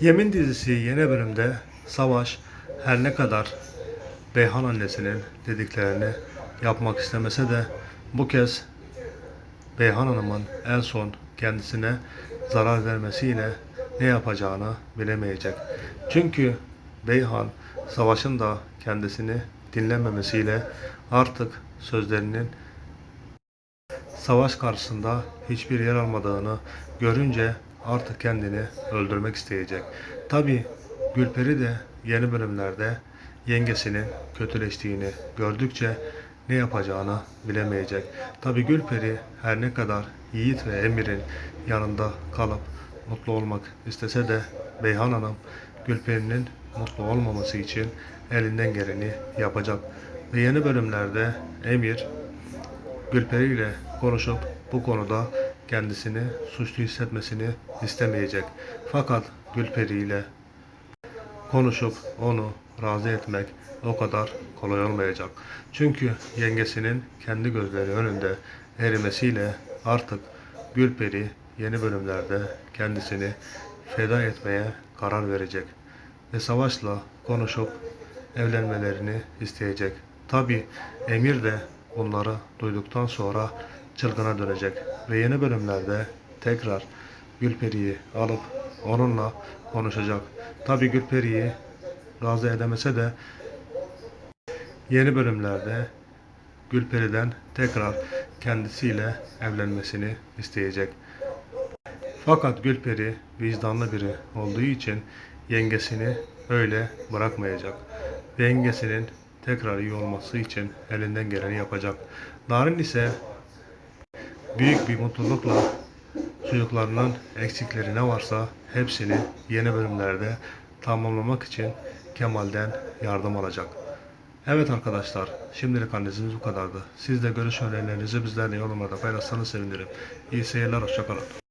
Yemin dizisi yeni bölümde Savaş her ne kadar Beyhan annesinin dediklerini yapmak istemese de bu kez Beyhan Hanım'ın en son kendisine zarar vermesiyle ne yapacağını bilemeyecek. Çünkü Beyhan Savaş'ın da kendisini dinlememesiyle artık sözlerinin savaş karşısında hiçbir yer almadığını görünce artık kendini öldürmek isteyecek. Tabi Gülperi de yeni bölümlerde yengesinin kötüleştiğini gördükçe ne yapacağını bilemeyecek. Tabi Gülperi her ne kadar Yiğit ve Emir'in yanında kalıp mutlu olmak istese de Beyhan Hanım Gülperi'nin mutlu olmaması için elinden geleni yapacak. Ve yeni bölümlerde Emir Gülperi ile konuşup bu konuda kendisini suçlu hissetmesini istemeyecek. Fakat Gülperi ile konuşup onu razı etmek o kadar kolay olmayacak. Çünkü yengesinin kendi gözleri önünde erimesiyle artık Gülperi yeni bölümlerde kendisini feda etmeye karar verecek ve Savaş'la konuşup evlenmelerini isteyecek. Tabi Emir de bunları duyduktan sonra çılgına dönecek ve yeni bölümlerde tekrar Gülperi'yi alıp onunla konuşacak. Tabi Gülperi'yi razı edemese de yeni bölümlerde Gülperi'den tekrar kendisiyle evlenmesini isteyecek. Fakat Gülperi vicdanlı biri olduğu için yengesini öyle bırakmayacak. Ve yengesinin tekrar iyi olması için elinden geleni yapacak. Narin ise büyük bir mutlulukla çocuklarının eksikleri ne varsa hepsini yeni bölümlerde tamamlamak için Kemal'den yardım alacak. Evet arkadaşlar, şimdilik analizimiz bu kadardı. Siz de görüş önerilerinizi bizlerle yorumlarda paylaşsanız sevinirim. İyi seyirler, hoşçakalın.